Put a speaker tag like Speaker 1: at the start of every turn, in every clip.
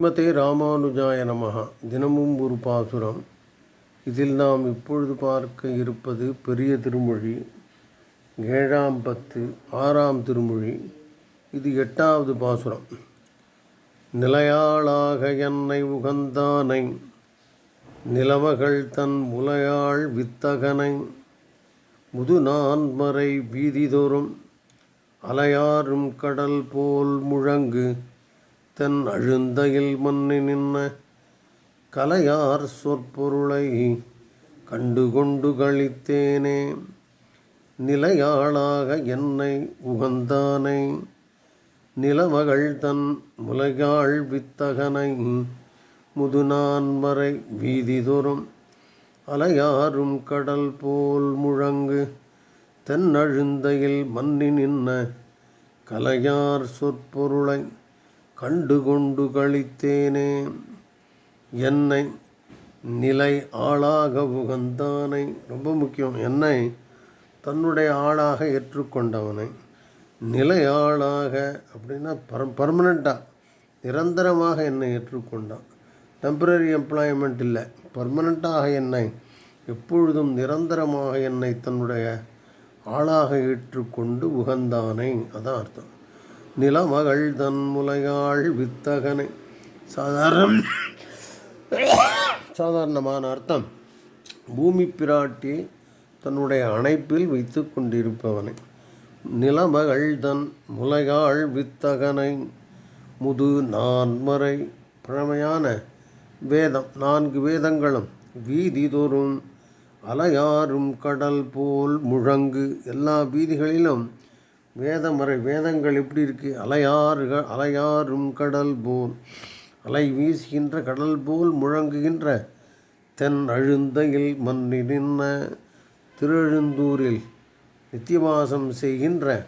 Speaker 1: ஸ்ரீமதே ராமானுஜாய நமகா தினமும் ஒரு பாசுரம். இதில் நாம் இப்பொழுது பார்க்க இருப்பது பெரிய திருமொழி ஏழாம் பத்து ஆறாம் திருமொழி. இது எட்டாவது பாசுரம். நிலையாளாக என்னை உகந்தானை நிலவகள் தன் முலையாள் வித்தகனை. முதுநான்மறை வீதிதோறும் அலையாறும் கடல் போல் முழங்கு தென் அழுந்தையில் மன்னி நின்ன கலையார் சொற்பொருளை கண்டுகொண்டு கழித்தேனே நிலையாளாக என்னை உகந்தானை நிலமகள் தன் முலையாள் வித்தகனை முதுநான்மறை வீதிதோறும் அலையாறும் கடல் போல் முழங்கு தென்னழுந்தையில் மன்னி நின்ன கலையார் சொற்பொருளை கண்டு கொண்டு கழித்தேனே என்னை நிலை ஆளாக உகந்தானை. ரொம்ப முக்கியம். என்னை தன்னுடைய ஆளாக ஏற்றுக்கொண்டவனை. நிலை ஆளாக அப்படின்னா பர் பர்மனெண்ட்டாக நிரந்தரமாக என்னை ஏற்றுக்கொண்டான். டெம்பரரி எம்ப்ளாய்மெண்ட் இல்லை. பர்மனெண்ட்டாக என்னை எப்பொழுதும் நிரந்தரமாக என்னை தன்னுடைய ஆளாக ஏற்றுக்கொண்டு உகந்தானை. அதான் அர்த்தம். நிலமகள் தன் முலையாள் வித்தகனை. சாதாரண சாதாரணமான அர்த்தம். பூமி பிராட்டி தன்னுடைய அணைப்பில் வைத்து கொண்டிருப்பவனை. நிலமகள் தன் முலையாள் வித்தகனை. முது நான்மறை பழமையான வேதம். நான்கு வேதங்களும் வீதிதோறும் அலையாறும் கடல் போல் முழங்கு. எல்லா வீதிகளிலும் வேதமறை வேதங்கள் எப்படி இருக்குது அலையாறுகள் அலையாறும் கடல் போல் அலை வீசுகின்ற கடல் போல் முழங்குகின்ற தென் அழுந்தையில் மன்னி நின்ன திருழுந்தூரில் நித்தியவாசம் செய்கின்ற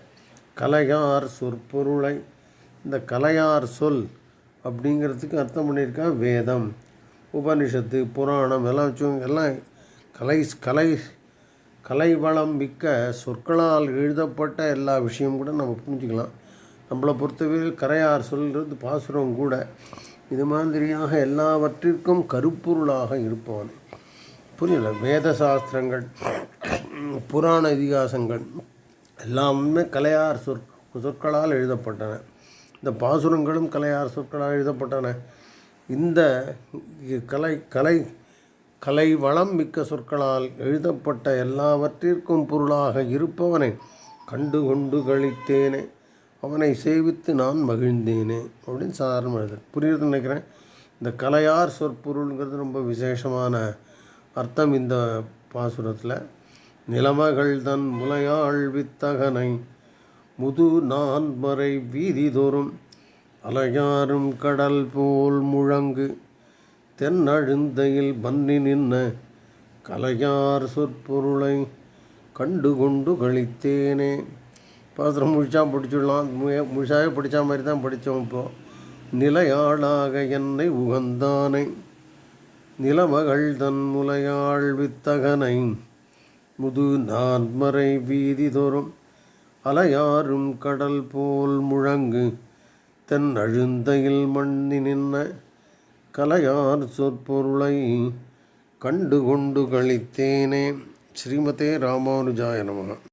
Speaker 1: கலையார் சொற்பொருளை. இந்த கலையார் சொல் அப்படிங்கிறதுக்கு அர்த்தம் பண்ணியிருக்கா வேதம் உபனிஷத்து புராணம் எல்லாம் வச்சுக்கோங்க எல்லாம் கலை கலை கலை வளம் மிக்க சொற்களால் எழுதப்பட்ட எல்லா விஷயமும் கூட நம்ம புரிஞ்சுக்கலாம். நம்மளை பொறுத்தவரை கரையார் சொல்கிறது பாசுரம் கூட இது மாதிரியாக எல்லாவற்றிற்கும் கருப்பொருளாக இருப்பவன். புரியல? வேத சாஸ்திரங்கள் புராண இதிகாசங்கள் எல்லாமே கலையார் சொற் சொற்களால் எழுதப்பட்டன. இந்த பாசுரங்களும் கலையார் சொற்களால் எழுதப்பட்டன. இந்த கலை கலை கலை வளம் மிக்க சொற்களால் எழுதப்பட்ட எல்லாவற்றிற்கும் பொருளாக இருப்பவனை கண்டு கொண்டு கழித்தேனே. அவனை சேவித்து நான் மகிழ்ந்தேனே. அப்படின்னு சாதாரண எழுது புரியுதுன்னு நினைக்கிறேன். இந்த கலையார் சொற்பொருள்ங்கிறது ரொம்ப விசேஷமான அர்த்தம் இந்த பாசுரத்தில். நிலமகள் தன் முலையாள் வித்தகனை முது வீதி வீதிதோறும் அலையாரும் கடல் போல் முழங்கு. தென்னழுந்தையில் பன்னி நின்ன கலையார் சொற்பொருளை கண்டு கொண்டு கழித்தேனே பாத்திரம் முழிச்சா பிடிச்சிடலாம் முழுசாவே பிடிச்ச மாதிரி தான் படித்தோம் இப்போது நிலையாளாக என்னை உகந்தானை. நிலமகள் தன் முலையாள் வித்தகனை. முது நான்மறை வீதி தோறும் அலையாறும் கடல் போல் முழங்கு தென் அழுந்தையில் மண்ணி நின்ன கலையார் சொற்பொருளை கண்டு கொண்டு கழித்தேனே ஸ்ரீமதே ராமானுஜாய நமக